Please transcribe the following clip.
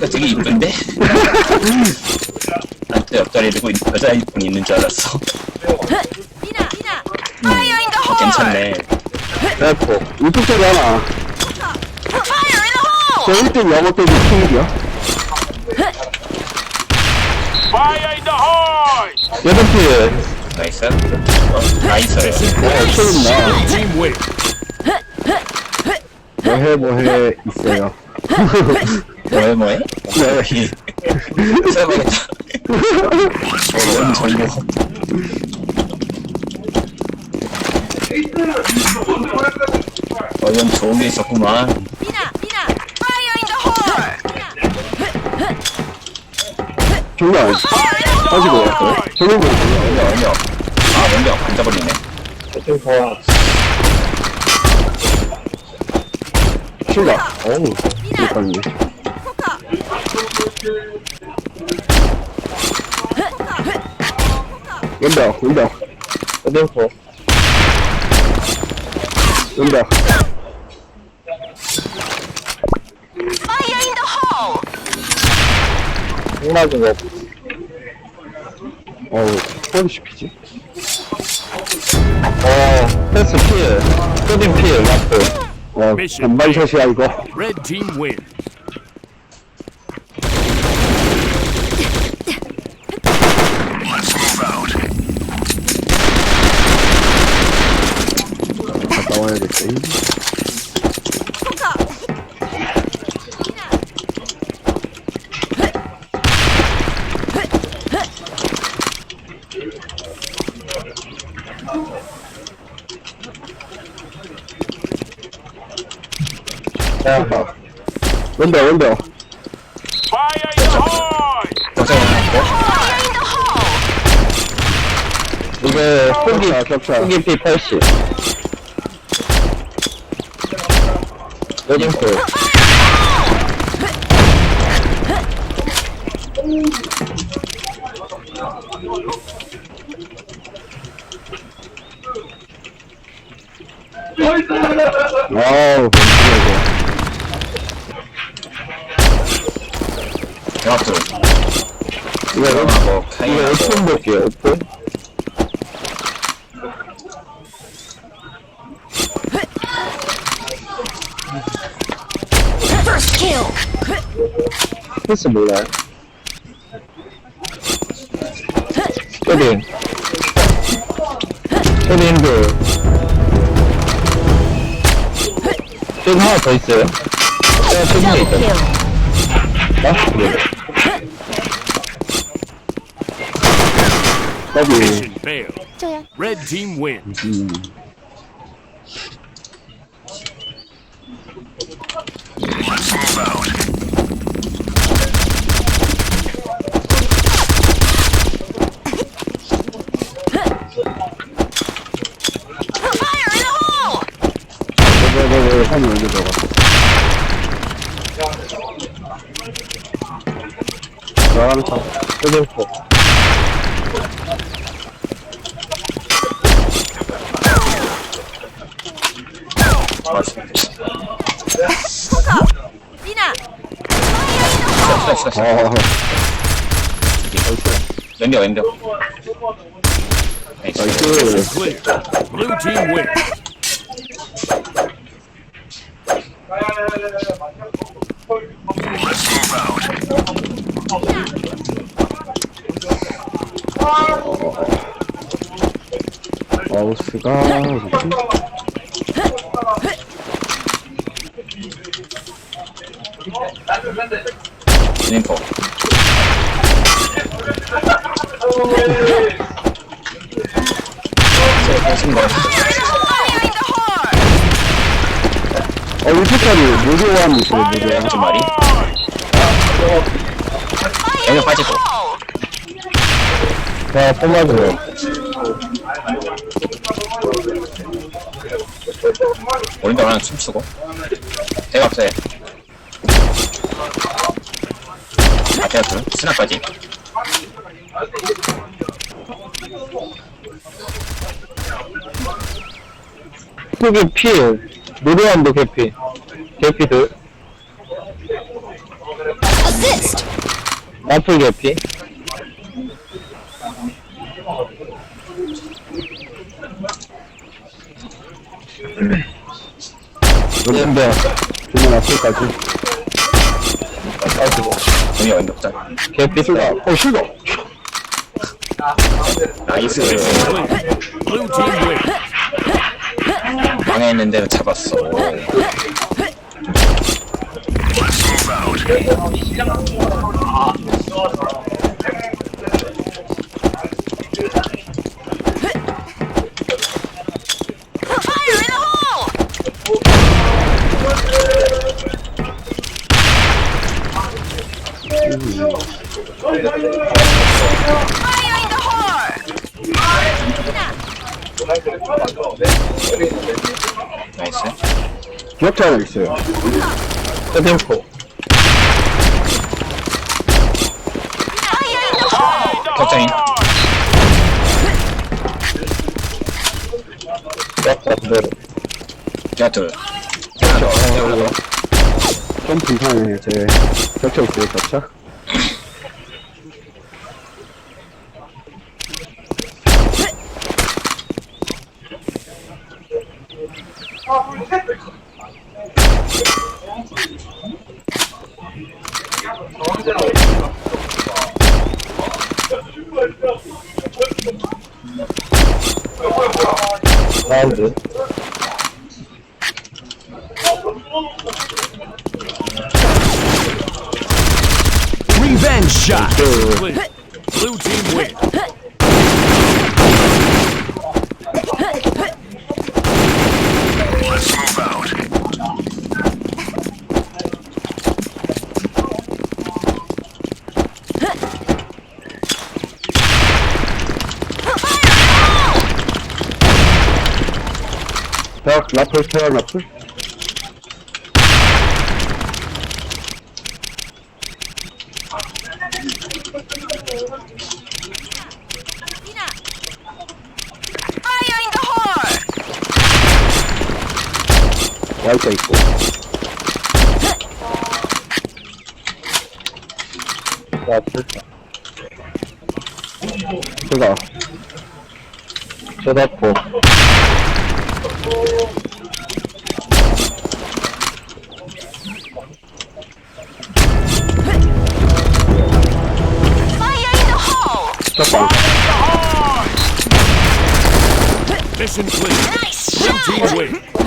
옆자리가 되게 이쁜데? 나한테 옆자리에 누구 있- 여자분 있는 줄 알았어. 괜찮네. 에코. hole. 저 1등 영어 때문에 킹이야. Fire in the hole! 여덟 개. 나이스. 어, 나이스. 어. Team win. 뭐해, 뭐해, 있어요. 뭐해, 뭐해? 네. 써야겠다. 어, 너무 절고. 어, 이건 좋은 게 있었구만. Nina, Nina. Fire in the hole. 정말 안 빠지고 왔어요? 저는 거 원려, 원려. 아, 원려. 앉아버리네. 출가. 어우, 일단님. Hookah. 왼벽, 왼벽. 왼벽. 왼벽. Fire in the hole. 홍나고 거. 어우, 폰이 씹히지? 어, 패스 필. 쇼딩 필, 라프. 어, 반반샷이야, 이거. Red team win. 야. Fire in the hole! the hole. 이게 포기, 격차. 포기 P80. 여진풀. 아우, 대학교. 이거, 이거, 하고, 이거 카이하고. 오픈 볼게요, 오픈. 패스 몰라요? 쇼딩. 쇼딩 그. 쇼딩 하나 더 있어요? 제가 쇼딩에 있다. Kill. 아? 네. 여기, Mission failed. 저요. Red team win. 음. Fire in the hole. 네네네, 한 여기 들어가. 아, hole. 시다, 시다, 아, 시다. 왼벽, 왼벽. 나이스. Blue team win. 마우스가, in the hole. 어, 일주짜리 무료함 있어요, 무료함. 두 마리. 왼벽 빠지고. 자, 뽑아줘요. 오른쪽 하나 춤추고. 대각서에. 앞에 둘. 스나까지. 후기 필, 무료함도 개피. 개피들. Missed. 라플 개피. 왼벽. 주문 앞을까지. 빠지고. 공이 완벽다. 개피 수가. 어, 수가. 나이스. Blue team wins. 방해했는데 잡았어. 나이스. 기억자 하나 있어요. 세템포. Fire in the hole! 격자인. 기억자 그대로. 제가 둘. 좀 불편해요, 제. 격차 있어요? 라 Kaldı. Revenge shot. 벽, 라플, 태양 라플? Fire in the hole! 와이가 있고. 라플. 제가. 제다포. Mission clear. Nice Blue team wins.